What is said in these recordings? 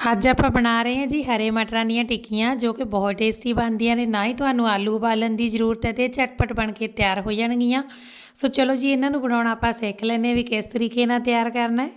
ਅੱਜ ਆਪਾਂ ਬਣਾ ਰਹੇ ਹਾਂ ਜੀ ਹਰੇ ਮਟਰਾਂ ਦੀਆਂ ਟਿੱਕੀਆਂ, ਜੋ ਕਿ ਬਹੁਤ ਟੇਸਟੀ ਬਣਦੀਆਂ ਨੇ। ਨਾ ਹੀ ਤੁਹਾਨੂੰ ਆਲੂ ਉਬਾਲਣ ਦੀ ਜ਼ਰੂਰਤ ਹੈ ਤੇ ਝਟਪਟ ਬਣ ਕੇ ਤਿਆਰ ਹੋ ਜਾਣਗੀਆਂ। ਸੋ ਚਲੋ ਜੀ, ਇਹਨਾਂ ਨੂੰ ਬਣਾਉਣਾ ਆਪਾਂ ਸਿੱਖ ਲੈਂਦੇ ਹਾਂ ਵੀ ਕਿਸ ਤਰੀਕੇ ਨਾਲ ਤਿਆਰ ਕਰਨਾ ਹੈ।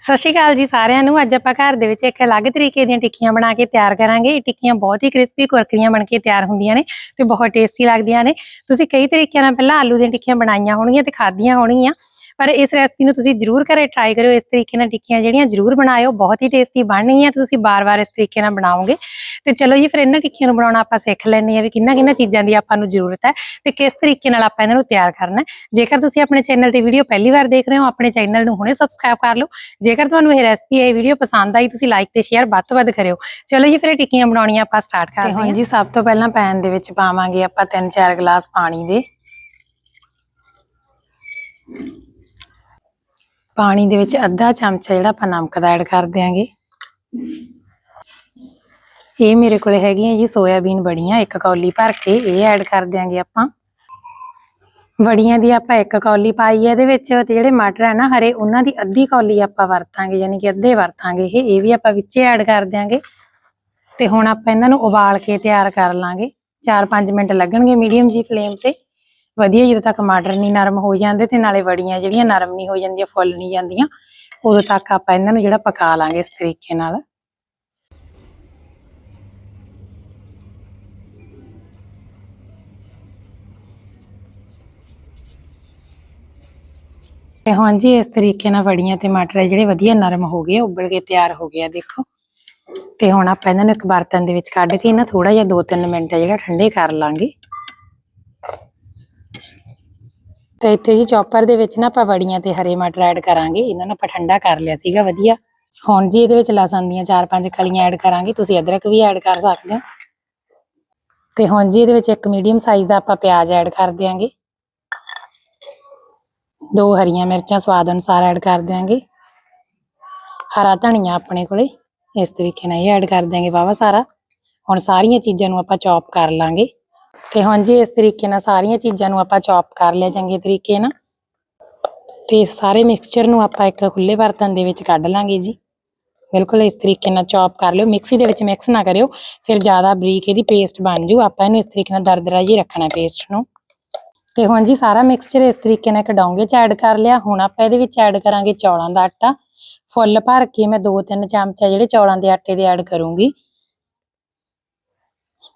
ਸਤਿ ਸ਼੍ਰੀ ਅਕਾਲ ਜੀ ਸਾਰਿਆਂ ਨੂੰ। ਅੱਜ ਆਪਾਂ ਘਰ ਦੇ ਵਿੱਚ ਇੱਕ ਅਲੱਗ ਤਰੀਕੇ ਦੀਆਂ ਟਿੱਕੀਆਂ ਬਣਾ ਕੇ ਤਿਆਰ ਕਰਾਂਗੇ। ਇਹ ਟਿੱਕੀਆਂ ਬਹੁਤ ਹੀ ਕ੍ਰਿਸਪੀ ਕੁਰਕਰੀਆਂ ਬਣ ਕੇ ਤਿਆਰ ਹੁੰਦੀਆਂ ਨੇ ਤੇ ਬਹੁਤ ਟੇਸਟੀ ਲੱਗਦੀਆਂ ਨੇ। ਤੁਸੀਂ ਕਈ ਤਰੀਕਿਆਂ ਨਾਲ ਪਹਿਲਾਂ ਆਲੂ ਦੀਆਂ ਟਿੱਕੀਆਂ ਬਣਾਈਆਂ ਹੋਣਗੀਆਂ ਤੇ ਖਾਧੀਆਂ ਹੋਣਗੀਆਂ। ਪਰ ਇਸ ਰੈਸਪੀ ਨੂੰ ਤੁਸੀਂ ਜਰੂਰ ਘਰੇ ਟਰਾਈ ਕਰਿਓ ਇਸ ਤਰੀਕੇ ਨਾਲ ਟਿੱਕੀਆਂ ਜਿਹੜੀਆਂ ਜਰੂਰ ਬਣਾਇਓ ਬਹੁਤ ਹੀ ਟੇਸਟੀ ਬਣਨਗੀਆਂ ਤੇ ਤੁਸੀਂ ਬਾਰ-ਬਾਰ ਇਸ ਤਰੀਕੇ ਨਾਲ ਬਣਾਓਗੇ। ਤੇ ਚਲੋ ਜੀ ਫਿਰ ਇਹਨਾਂ ਟਿੱਕੀਆਂ ਨੂੰ ਬਣਾਉਣਾ ਆਪਾਂ ਸਿੱਖ ਲੈਂਦੇ ਹਾਂ ਵੀ ਕਿੰਨਾ ਕਿੰਨਾ ਚੀਜ਼ਾਂ ਦੀ ਆਪਾਂ ਨੂੰ ਜ਼ਰੂਰਤ ਹੈ ਤੇ ਕਿਸ ਤਰੀਕੇ ਨਾਲ ਆਪਾਂ ਇਹਨਾਂ ਨੂੰ ਤਿਆਰ ਕਰਨਾ ਜੇਕਰ ਤੁਸੀਂ ਆਪਣੇ ਚੈਨਲ ਤੇ ਵੀਡੀਓ ਪਹਿਲੀ ਵਾਰ ਦੇਖ ਰਹੇ ਹੋ ਆਪਣੇ ਚੈਨਲ ਨੂੰ ਹੁਣੇ ਸਬਸਕ੍ਰਾਈਬ ਕਰ ਲਓ। ਜੇਕਰ ਤੁਹਾਨੂੰ ਇਹ ਰੈਸਪੀ ਇਹ ਵੀਡੀਓ ਪਸੰਦ ਆਈ ਤੁਸੀਂ ਲਾਈਕ ਤੇ ਸ਼ੇਅਰ ਵੱਧ ਤੋਂ ਵੱਧ ਕਰਿਓ। ਚਲੋ ਜੀ ਫਿਰ ਇਹ ਟਿੱਕੀਆਂ ਬਣਾਉਣੀਆਂ ਆਪਾਂ ਸਟਾਰਟ ਕਰਦੇ ਹਾਂ। ਜੀ ਸਭ ਤੋਂ ਪਹਿਲਾਂ ਪੈਨ ਦੇ ਵਿੱਚ ਪਾਵਾਂਗੇ ਆਪਾਂ 3-4 ਗਲਾਸ ਪਾਣੀ ਦੇ। ਪਾਣੀ ਦੇ ਵਿੱਚ ਅੱਧਾ ਚਮਚਾ ਜਿਹੜਾ ਆਪਾਂ ਨਮਕ ਦਾ ਐਡ ਕਰ ਦਿਆਂਗੇ। ਇਹ ਮੇਰੇ ਕੋਲੇ ਹੈਗੀਆਂ ਜੀ ਸੋਇਆਬੀਨ ਬੜੀਆਂ, ਇੱਕ ਕੌਲੀ ਭਰ ਕੇ ਇਹ ਐਡ ਕਰ ਦਿਆਂਗੇ ਆਪਾਂ। ਬੜੀਆਂ ਦੀ ਆਪਾਂ ਇੱਕ ਕੌਲੀ ਪਾਈ ਹੈ ਇਹਦੇ ਵਿੱਚ ਤੇ ਜਿਹੜੇ ਮਟਰ ਹੈ ਨਾ, ਹਰੇ, ਉਹਨਾਂ ਦੀ ਅੱਧੀ ਕੌਲੀ ਆਪਾਂ ਵਰਤਾਂਗੇ, ਯਾਨੀ ਕਿ ਅੱਧੇ ਵਰਤਾਂਗੇ ਇਹ ਇਹ ਵੀ ਆਪਾਂ ਵਿੱਚੇ ਐਡ ਕਰ ਦਿਆਂਗੇ। ਤੇ ਹੁਣ ਆਪਾਂ ਇਹਨਾਂ ਨੂੰ ਉਬਾਲ ਕੇ ਤਿਆਰ ਕਰ ਲਾਂਗੇ। 4-5 ਮਿੰਟ ਲੱਗਣਗੇ ਮੀਡੀਅਮ ਜੀ ਫਲੇਮ ਤੇ। ਵਧੀਆ ਜਦੋਂ ਤੱਕ ਮਟਰ ਨਹੀਂ ਨਰਮ ਹੋ ਜਾਂਦੇ ਤੇ ਨਾਲੇ ਵੜੀਆਂ ਜਿਹੜੀਆਂ ਨਰਮ ਨਹੀਂ ਹੋ ਜਾਂਦੀਆਂ, ਫੁੱਲ ਨਹੀਂ ਜਾਂਦੀਆਂ, ਉਦੋਂ ਤੱਕ ਆਪਾਂ ਇਹਨਾਂ ਨੂੰ ਜਿਹੜਾ ਪਕਾ ਲਾਂਗੇ ਇਸ ਤਰੀਕੇ ਨਾਲ। ਤੇ ਹੁਣ ਜੀ ਇਸ ਤਰੀਕੇ ਨਾਲ ਵੜੀਆਂ ਤੇ ਮਟਰ ਜਿਹੜੇ ਵਧੀਆ ਨਰਮ ਹੋ ਗਏ, ਉਬਲ ਕੇ ਤਿਆਰ ਹੋ ਗਿਆ ਦੇਖੋ। ਤੇ ਹੁਣ ਆਪਾਂ ਇਹਨਾਂ ਨੂੰ ਇੱਕ ਬਰਤਨ ਦੇ ਵਿੱਚ ਕੱਢ ਕੇ ਇਹਨਾਂ ਥੋੜਾ ਜਿਹਾ 2-3 ਮਿੰਟ ਜਿਹੜਾ ਠੰਡੇ ਕਰ ਲਾਂਗੇ। ਤੇ ਇੱਥੇ ਜੀ ਚੌਪਰ ਦੇ ਵਿੱਚ ਨਾ ਆਪਾਂ ਵੜੀਆਂ ਤੇ ਹਰੇ ਮਟਰ ਐਡ ਕਰਾਂਗੇ। ਇਹਨਾਂ ਨੂੰ ਆਪਾਂ ਠੰਡਾ ਕਰ ਲਿਆ ਸੀਗਾ, ਵਧੀਆ। ਹੁਣ ਜੀ ਇਹਦੇ ਵਿੱਚ ਲਸਣ ਦੀਆਂ 4-5 ਕਲੀਆਂ ਐਡ ਕਰਾਂਗੇ, ਤੁਸੀਂ ਅਦਰਕ ਵੀ ਐਡ ਕਰ ਸਕਦੇ ਹੋ। ਤੇ ਹੁਣ ਜੀ ਇਹਦੇ ਵਿੱਚ ਇੱਕ ਮੀਡੀਅਮ ਸਾਈਜ਼ ਦਾ ਆਪਾਂ ਪਿਆਜ਼ ਐਡ ਕਰ ਦਿਆਂਗੇ। ਦੋ ਹਰੀਆਂ ਮਿਰਚਾਂ ਸਵਾਦ ਅਨੁਸਾਰ ਐਡ ਕਰ ਦਿਆਂਗੇ। ਹਰਾ ਧਨੀਆ ਆਪਣੇ ਕੋਲੇ, ਇਸ ਤਰੀਕੇ ਨਾਲ ਇਹ ਐਡ ਕਰ ਦਿਆਂਗੇ ਵਾਵਾ ਸਾਰਾ। ਹੁਣ ਸਾਰੀਆਂ ਚੀਜ਼ਾਂ ਨੂੰ ਆਪਾਂ ਚੌਪ ਕਰ ਲਾਂਗੇ। ਤੇ ਹੁਣ ਜੀ ਇਸ ਤਰੀਕੇ ਨਾਲ ਸਾਰੀਆਂ ਚੀਜ਼ਾਂ ਨੂੰ ਆਪਾਂ ਚੌਪ ਕਰ ਲਿਆ ਚੰਗੇ ਤਰੀਕੇ ਨਾਲ। ਤੇ ਸਾਰੇ ਮਿਕਸਚਰ ਨੂੰ ਆਪਾਂ ਇੱਕ ਖੁੱਲੇ ਬਰਤਨ ਦੇ ਵਿੱਚ ਕੱਢ ਲਾਂਗੇ ਜੀ। ਬਿਲਕੁਲ ਇਸ ਤਰੀਕੇ ਨਾਲ ਚੌਪ ਕਰ ਲਿਓ। ਮਿਕਸੀ ਦੇ ਵਿੱਚ ਮਿਕਸ ਨਾ ਕਰਿਓ, ਫਿਰ ਜ਼ਿਆਦਾ ਬਰੀਕ ਇਹਦੀ ਪੇਸਟ ਬਣ ਜੂ। ਆਪਾਂ ਇਹਨੂੰ ਇਸ ਤਰੀਕੇ ਨਾਲ ਦਰਦਰਾ ਜੀ ਰੱਖਣਾ ਪੇਸਟ ਨੂੰ। ਤੇ ਹੁਣ ਜੀ ਸਾਰਾ ਮਿਕਸਚਰ ਇਸ ਤਰੀਕੇ ਨਾਲ ਇੱਕ ਡੋਂਗੇ ਚ ਐਡ ਕਰ ਲਿਆ। ਹੁਣ ਆਪਾਂ ਇਹਦੇ ਵਿੱਚ ਐਡ ਕਰਾਂਗੇ ਚੌਲਾਂ ਦਾ ਆਟਾ। ਫੁੱਲ ਭਰ ਕੇ ਮੈਂ 2-3 ਚਮਚਾ ਜਿਹੜੇ ਚੌਲਾਂ ਦੇ ਆਟੇ ਦੇ ਐਡ ਕਰੂੰਗੀ।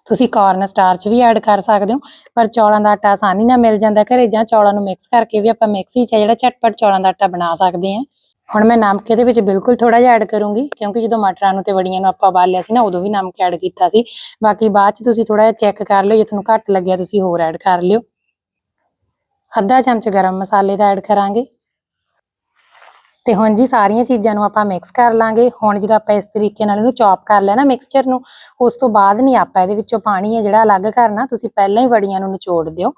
ਤੁਸੀਂ ਕਾਰਨ ਸਟਾਰਚ ਵੀ ਐਡ ਕਰ ਸਕਦੇ ਹੋ, ਪਰ ਚੌਲਾਂ ਦਾ ਆਟਾ ਆਸਾਨੀ ਨਾਲ ਮਿਲ ਜਾਂਦਾ ਘਰੇ ਜਾਂ ਚੌਲਾਂ ਨੂੰ ਮਿਕਸ ਕਰਕੇ ਵੀ ਆਪਾਂ ਮਿਕਸੀ 'ਚ ਜਿਹੜਾ ਝਟਪਟ ਚੌਲਾਂ ਦਾ ਆਟਾ ਬਣਾ ਸਕਦੇ ਹਾਂ। ਹੁਣ ਮੈਂ ਨਮਕ ਇਹਦੇ ਵਿੱਚ ਬਿਲਕੁਲ ਥੋੜਾ ਜਿਹਾ ਐਡ ਕਰੂੰਗੀ, ਕਿਉਂਕਿ ਜਦੋਂ ਮਟਰਾਂ ਨੂੰ ਤੇ ਵੜੀਆਂ ਨੂੰ ਆਪਾਂ ਉਬਾਲਿਆ ਸੀ ਨਾ, ਉਦੋਂ ਵੀ ਨਮਕ ਐਡ ਕੀਤਾ ਸੀ। ਬਾਕੀ ਬਾਅਦ 'ਚ ਤੁਸੀਂ ਥੋੜਾ ਜਿਹਾ ਚੈੱਕ ਕਰ ਲਿਓ, ਜੇ ਤੁਹਾਨੂੰ ਘੱਟ ਲੱਗਿਆ ਤੁਸੀਂ ਹੋਰ ਐਡ ਕਰ ਲਿਓ। ਅੱਧਾ ਚਮਚ ਗਰਮ ਮਸਾਲੇ ਦਾ ਐਡ ਕਰਾਂਗੇ। ਤੇ ਹੁਣ ਜੀ ਸਾਰੀਆਂ ਚੀਜ਼ਾਂ ਨੂੰ ਆਪਾਂ ਮਿਕਸ ਕਰ ਲਾਂਗੇ। ਹੁਣ ਜਦੋਂ ਆਪਾਂ ਇਸ ਤਰੀਕੇ ਨਾਲ ਇਹਨੂੰ ਚੌਪ ਕਰ ਲਿਆ ਨਾ ਮਿਕਸਚਰ ਨੂੰ, ਉਸ ਤੋਂ ਬਾਅਦ ਨਹੀਂ ਆਪਾਂ ਇਹਦੇ ਵਿੱਚੋਂ ਪਾਣੀ ਹੈ ਜਿਹੜਾ ਅਲੱਗ ਕਰਨਾ, ਤੁਸੀਂ ਪਹਿਲਾਂ ਹੀ ਵੜੀਆਂ ਨੂੰ ਨਿਚੋੜ ਦਿਓ।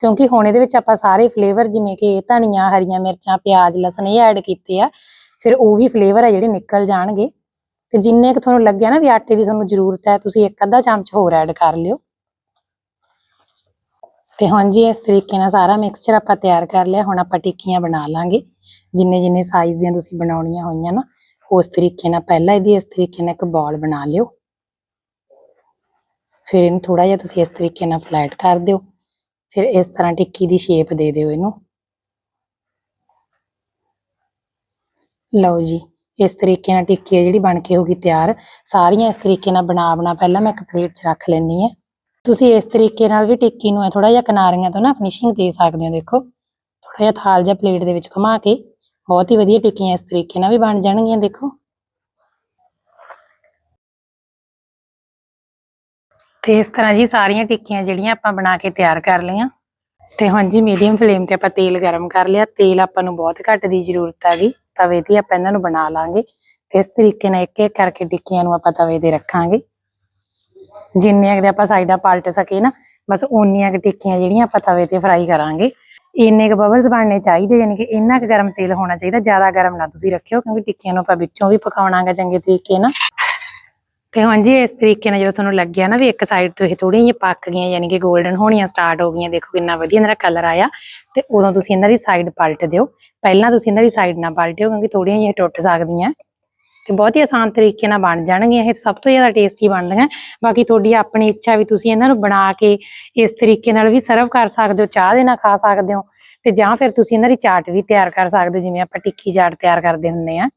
ਕਿਉਂਕਿ ਹੁਣ ਇਹਦੇ ਵਿੱਚ ਆਪਾਂ ਸਾਰੇ ਫਲੇਵਰ ਜਿਵੇਂ ਕਿ ਧਨੀਆ, ਹਰੀਆਂ ਮਿਰਚਾਂ, ਪਿਆਜ਼, ਲਸਣ ਇਹ ਐਡ ਕੀਤੇ ਆ। ਫਿਰ ਉਹ ਵੀ ਫਲੇਵਰ ਆ ਜਿਹੜੇ ਨਿਕਲ ਜਾਣਗੇ। ਤੇ ਜਿੰਨੇ ਕੁ ਤੁਹਾਨੂੰ ਲੱਗਿਆ ਨਾ ਵੀ ਆਟੇ ਦੀ ਤੁਹਾਨੂੰ ਜ਼ਰੂਰਤ ਹੈ, ਤੁਸੀਂ ਇੱਕ ਅੱਧਾ ਚਮਚ ਹੋਰ ਐਡ ਕਰ ਲਿਓ। ਤੇ ਹੁਣ ਜੀ ਇਸ ਤਰੀਕੇ ਨਾਲ ਸਾਰਾ ਮਿਕਸਚਰ ਆਪਾਂ ਤਿਆਰ ਕਰ ਲਿਆ, ਹੁਣ ਆਪਾਂ ਟਿੱਕੀਆਂ ਬਣਾ ਲਾਂਗੇ। ਜਿੰਨੇ ਜਿੰਨੇ ਸਾਈਜ਼ ਦੀਆਂ ਤੁਸੀਂ ਬਣਾਉਣੀਆਂ ਹੋਈਆਂ ਨਾ, ਉਸ ਤਰੀਕੇ ਨਾਲ ਪਹਿਲਾਂ ਇਹਦੀ ਇਸ ਤਰੀਕੇ ਨਾਲ ਇੱਕ ਬਾਲ ਬਣਾ ਲਿਓ। ਫਿਰ ਇਹਨੂੰ ਥੋੜਾ ਜਿਹਾ ਤੁਸੀਂ ਇਸ ਤਰੀਕੇ ਨਾਲ ਫਲੈਟ ਕਰ ਦਿਓ। ਫਿਰ ਇਸ ਤਰ੍ਹਾਂ ਟਿੱਕੀ ਦੀ ਸ਼ੇਪ ਦੇ ਦਿਓ ਇਹਨੂੰ। ਲਓ ਜੀ, ਇਸ ਤਰੀਕੇ ਨਾਲ ਟਿੱਕੀ ਹੈ ਜਿਹੜੀ ਬਣ ਕੇ ਹੋਗੀ ਤਿਆਰ, ਸਾਰੀਆਂ ਇਸ ਤਰੀਕੇ ਨਾਲ ਬਣਾ ਬਣਾ ਪਹਿਲਾਂ ਮੈਂ ਇੱਕ ਪਲੇਟ 'ਚ ਰੱਖ ਲੈਣੀ ਹੈ। ਤੁਸੀਂ ਇਸ ਤਰੀਕੇ ਨਾਲ ਵੀ ਟਿੱਕੀ ਨੂੰ ਥੋੜਾ ਜਿਹਾ ਕਿਨਾਰੀਆਂ ਤੋਂ ਨਾ ਫਿਨਿਸ਼ਿੰਗ ਦੇ ਸਕਦੇ ਹੋ, ਦੇਖੋ। ਥੋੜਾ ਜਿਹਾ ਥਾਲ ਜਿਹਾ ਪਲੇਟ ਦੇ ਵਿੱਚ ਘੁਮਾ ਕੇ ਬਹੁਤ ਹੀ ਵਧੀਆ ਟਿੱਕੀਆਂ ਇਸ ਤਰੀਕੇ ਨਾਲ ਵੀ ਬਣ ਜਾਣਗੀਆਂ, ਦੇਖੋ। ਤੇ ਇਸ ਤਰ੍ਹਾਂ ਜੀ ਸਾਰੀਆਂ ਟਿੱਕੀਆਂ ਜਿਹੜੀਆਂ ਆਪਾਂ ਬਣਾ ਕੇ ਤਿਆਰ ਕਰ ਲਈਆਂ। ਤੇ ਹੁਣ ਜੀ ਮੀਡੀਅਮ ਫਲੇਮ ਤੇ ਆਪਾਂ ਤੇਲ ਗਰਮ ਕਰ ਲਿਆ। ਤੇਲ ਆਪਾਂ ਨੂੰ ਬਹੁਤ ਘੱਟ ਦੀ ਜ਼ਰੂਰਤ ਆ ਗਈ। ਤਵੇ ਤੇ ਆਪਾਂ ਇਹਨਾਂ ਨੂੰ ਬਣਾ ਲਾਂਗੇ। ਤੇ ਇਸ ਤਰੀਕੇ ਨਾਲ ਇੱਕ ਇੱਕ ਕਰਕੇ ਟਿੱਕੀਆਂ ਨੂੰ ਆਪਾਂ ਤਵੇ ਤੇ ਰੱਖਾਂਗੇ। ਜਿੰਨੀਆਂ ਕਿ ਆਪਾਂ ਸਾਈਡਾਂ ਪਲਟ ਸਕੇ ਨਾ, ਬਸ ਓਨੀਆਂ ਕਿ ਟਿੱਕੀਆਂ ਜਿਹੜੀਆਂ ਆਪਾਂ ਤਵੇ ਤੇ ਫਰਾਈ ਕਰਾਂਗੇ। ਇੰਨੇ ਕ ਬਬਲਸ ਬਣਨੇ ਚਾਹੀਦੇ, ਯਾਨੀ ਕਿ ਇੰਨਾ ਕੁ ਗਰਮ ਤੇਲ ਹੋਣਾ ਚਾਹੀਦਾ, ਜ਼ਿਆਦਾ ਗਰਮ ਨਾ ਤੁਸੀਂ ਰੱਖਿਓ, ਕਿਉਂਕਿ ਟਿੱਕੀਆਂ ਨੂੰ ਆਪਾਂ ਵਿੱਚੋਂ ਵੀ ਪਕਾਉਣਾਗਾ ਚੰਗੇ ਤਰੀਕੇ ਨਾਲ। ਤੇ ਹੁਣ ਜੀ ਇਸ ਤਰੀਕੇ ਨਾਲ ਜਦੋਂ ਤੁਹਾਨੂੰ ਲੱਗਿਆ ਨਾ ਵੀ ਇੱਕ ਸਾਈਡ ਤੋਂ ਇਹ ਥੋੜੀਆਂ ਜਿਹੀਆਂ ਪੱਕ ਗਈਆਂ, ਯਾਨੀ ਕਿ 골ਡਨ ਹੋਣੀਆਂ ਸਟਾਰਟ ਹੋ ਗਈਆਂ, ਦੇਖੋ ਕਿੰਨਾ ਵਧੀਆ ਇਹਨਾਂ ਦਾ ਕਲਰ ਆਇਆ, ਤੇ ਉਦੋਂ ਤੁਸੀਂ ਇਹਨਾਂ ਦੀ ਸਾਈਡ ਪਲਟ ਦਿਓ। ਪਹਿਲਾਂ ਤੁਸੀਂ ਇਹਨਾਂ ਦੀ ਸਾਈਡ ਨਾ ਪਲਟਿਓ, ਕਿਉਂਕਿ ਥੋੜੀਆਂ ਜਿਹੀਆਂ ਟੁੱਟ ਸਕਦੀਆਂ। ਤੇ ਬਹੁਤ ਹੀ ਆਸਾਨ ਤਰੀਕੇ ਨਾਲ ਬਣ ਜਾਣਗੀਆਂ, ਇਹ ਸਭ ਤੋਂ ਜ਼ਿਆਦਾ ਟੇਸਟੀ ਬਣਦੀਆਂ। ਬਾਕੀ ਤੁਹਾਡੀ ਆਪਣੀ ਇੱਛਾ ਵੀ ਤੁਸੀਂ ਇਹਨਾਂ ਨੂੰ ਬਣਾ ਕੇ ਇਸ ਤਰੀਕੇ ਨਾਲ ਵੀ ਸਰਵ ਕਰ ਸਕਦੇ ਹੋ, ਚਾਹ ਦੇ ਨਾਲ ਖਾ ਸਕਦੇ ਹੋ ਤੇ ਜਾਂ ਫਿਰ ਤੁਸੀਂ ਇਹਨਾਂ ਦੀ ਚਾਟ ਵੀ ਤਿਆਰ ਕਰ ਸਕਦੇ ਹੋ, ਜਿਵੇਂ ਆਪਾਂ ਟਿੱਕੀ ਚਾਟ ਤਿਆਰ ਕਰਦੇ ਹੁੰਦੇ ਆ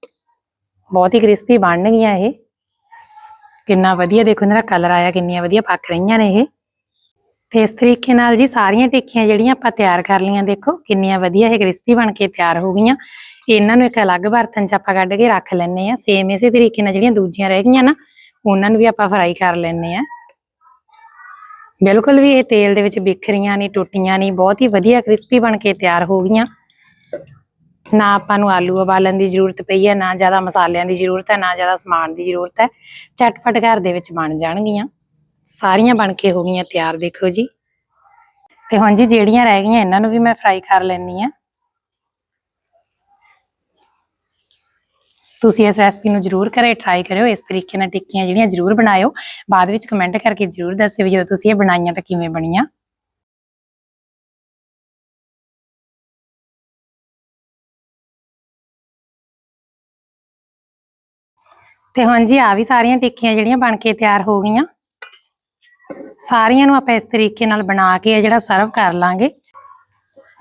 ਬਹੁਤ ਹੀ ਕ੍ਰਿਸਪੀ ਬਣਨਗੀਆਂ ਇਹ। ਕਿੰਨਾ ਵਧੀਆ, ਦੇਖੋ ਇਹਨਾਂ ਦਾ ਕਲਰ ਆਇਆ, ਕਿੰਨੀਆਂ ਵਧੀਆ ਪੱਕ ਰਹੀਆਂ ਨੇ ਇਹ। ਤੇ ਇਸ ਤਰੀਕੇ ਨਾਲ ਜੀ ਸਾਰੀਆਂ ਟਿੱਕੀਆਂ ਜਿਹੜੀਆਂ ਆਪਾਂ ਤਿਆਰ ਕਰ ਲਈਆਂ, ਦੇਖੋ ਕਿੰਨੀਆਂ ਵਧੀਆ ਇਹ ਕ੍ਰਿਸਪੀ ਬਣ ਕੇ ਤਿਆਰ ਹੋ ਗਈਆਂ। ਇਹਨਾਂ ਨੂੰ ਇੱਕ ਅਲੱਗ ਬਰਤਨ 'ਚ ਆਪਾਂ ਕੱਢ ਕੇ ਰੱਖ ਲੈਣੇ ਆ ਸੇਮ ਇਸੇ ਤਰੀਕੇ ਨਾਲ ਜਿਹੜੀਆਂ ਦੂਜੀਆਂ ਰਹਿ ਗਈਆਂ ਨਾ, ਉਹਨਾਂ ਨੂੰ ਵੀ ਆਪਾਂ ਫਰਾਈ ਕਰ ਲੈਣੇ ਆ ਬਿਲਕੁਲ ਵੀ ਇਹ ਤੇਲ ਦੇ ਵਿੱਚ ਬਿਖਰੀਆਂ ਨਹੀਂ, ਟੁੱਟੀਆਂ ਨਹੀਂ, ਬਹੁਤ ਹੀ ਵਧੀਆ ਕ੍ਰਿਸਪੀ ਬਣ ਕੇ ਤਿਆਰ ਹੋ ਗਈਆਂ। ਨਾ ਆਪਾਂ ਨੂੰ ਆਲੂ ਉਬਾਲਣ ਦੀ ਜ਼ਰੂਰਤ ਪਈ ਹੈ, ਨਾ ਜ਼ਿਆਦਾ ਮਸਾਲਿਆਂ ਦੀ ਜ਼ਰੂਰਤ ਹੈ, ਨਾ ਜ਼ਿਆਦਾ ਸਮਾਨ ਦੀ ਜ਼ਰੂਰਤ ਹੈ। ਝਟਪਟ ਘਰ ਦੇ ਵਿੱਚ ਬਣ ਜਾਣਗੀਆਂ। ਸਾਰੀਆਂ ਬਣ ਕੇ ਹੋ ਗਈਆਂ ਤਿਆਰ, ਦੇਖੋ ਜੀ। ਤੇ ਹੁਣ ਜੀ ਜਿਹੜੀਆਂ ਰਹਿ ਗਈਆਂ, ਇਹਨਾਂ ਨੂੰ ਵੀ ਮੈਂ ਫਰਾਈ ਕਰ ਲੈਣੀ ਆ ਤੁਸੀਂ ਇਸ ਰੈਸਪੀ ਨੂੰ ਜਰੂਰ ਕਰੇ ਟਰਾਈ ਕਰਿਓ, ਇਸ ਤਰੀਕੇ ਨਾਲ ਟਿੱਕੀਆਂ ਜਿਹੜੀਆਂ ਜਰੂਰ ਬਣਾਇਓ। ਬਾਅਦ ਵਿੱਚ ਕਮੈਂਟ ਕਰਕੇ ਜਰੂਰ ਦੱਸਿਓ ਵੀ ਜਦੋਂ ਤੁਸੀਂ ਇਹ ਬਣਾਈਆਂ ਤਾਂ ਕਿਵੇਂ ਬਣੀਆਂ। ਤੇ ਹੁਣ ਜੀ ਆ ਵੀ ਸਾਰੀਆਂ ਟਿੱਕੀਆਂ ਜਿਹੜੀਆਂ ਬਣ ਕੇ ਤਿਆਰ ਹੋ ਗਈਆਂ। ਸਾਰੀਆਂ ਨੂੰ ਆਪਾਂ ਇਸ ਤਰੀਕੇ ਨਾਲ ਬਣਾ ਕੇ ਇਹ ਜਿਹੜਾ ਸਰਵ ਕਰ ਲਾਂਗੇ।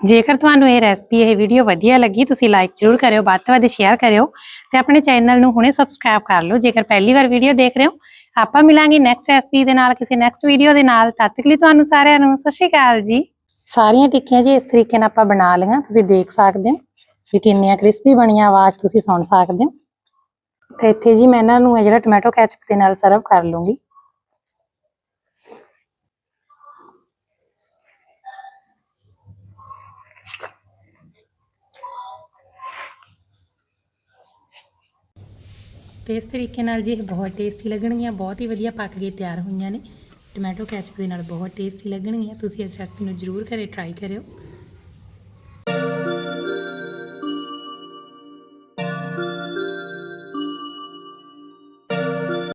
ਜੇਕਰ ਤੁਹਾਨੂੰ ਇਹ ਰੈਸਪੀ ਇਹ ਵੀਡੀਓ ਵਧੀਆ ਲੱਗੀ, ਤੁਸੀਂ ਲਾਈਕ ਜ਼ਰੂਰ ਕਰਿਓ, ਵੱਧ ਤੋਂ ਵੱਧ ਸ਼ੇਅਰ ਕਰਿਓ ਤੇ ਆਪਣੇ ਚੈਨਲ ਨੂੰ ਹੁਣੇ ਸਬਸਕ੍ਰਾਈਬ ਕਰ ਲਓ। ਜੇਕਰ ਪਹਿਲੀ ਵਾਰ ਵੀਡੀਓ ਦੇਖ ਰਹੇ ਹੋ, ਆਪਾਂ ਮਿਲਾਂਗੇ ਨੈਕਸਟ ਰੈਸਪੀ ਦੇ ਨਾਲ, ਕਿਸੇ ਨੈਕਸਟ ਵੀਡੀਓ ਦੇ ਨਾਲ। ਤਦ ਤੱਕ ਲਈ ਤੁਹਾਨੂੰ ਸਾਰਿਆਂ ਨੂੰ ਸਤਿ ਸ਼੍ਰੀ ਅਕਾਲ ਜੀ। ਸਾਰੀਆਂ ਟਿੱਕੀਆਂ ਜੀ ਇਸ ਤਰੀਕੇ ਨਾਲ ਆਪਾਂ ਬਣਾ ਲਈਆਂ, ਤੁਸੀਂ ਦੇਖ ਸਕਦੇ ਹੋ ਵੀ ਕਿੰਨੀਆਂ ਕ੍ਰਿਸਪੀ ਬਣੀਆਂ, ਆਵਾਜ਼ ਤੁਸੀਂ ਸੁਣ ਸਕਦੇ ਹੋ। ਤੇ ਇੱਥੇ ਜੀ ਮੈਂ ਇਹਨਾਂ ਨੂੰ ਇਹ ਜਿਹੜਾ ਟੋਮੈਟੋ ਕੈਚਪ ਦੇ ਨਾਲ ਸਰਵ ਕਰ ਲੂੰਗੀ ਤੇ ਇਸ ਤਰੀਕੇ ਨਾਲ ਜੀ ਇਹ ਬਹੁਤ ਟੇਸਟੀ ਲੱਗਣਗੀਆਂ, ਬਹੁਤ ਹੀ ਵਧੀਆ ਪੱਕ ਕੇ ਤਿਆਰ ਹੋਈਆਂ ਨੇ। ਟੋਮੈਟੋ ਕੈਚਪ ਦੇ ਨਾਲ ਬਹੁਤ ਟੇਸਟੀ ਲੱਗਣਗੀਆਂ। ਤੁਸੀਂ ਇਸ ਰੈਸਪੀ ਨੂੰ ਜ਼ਰੂਰ ਘਰੇ ਟਰਾਈ ਕਰਿਓ।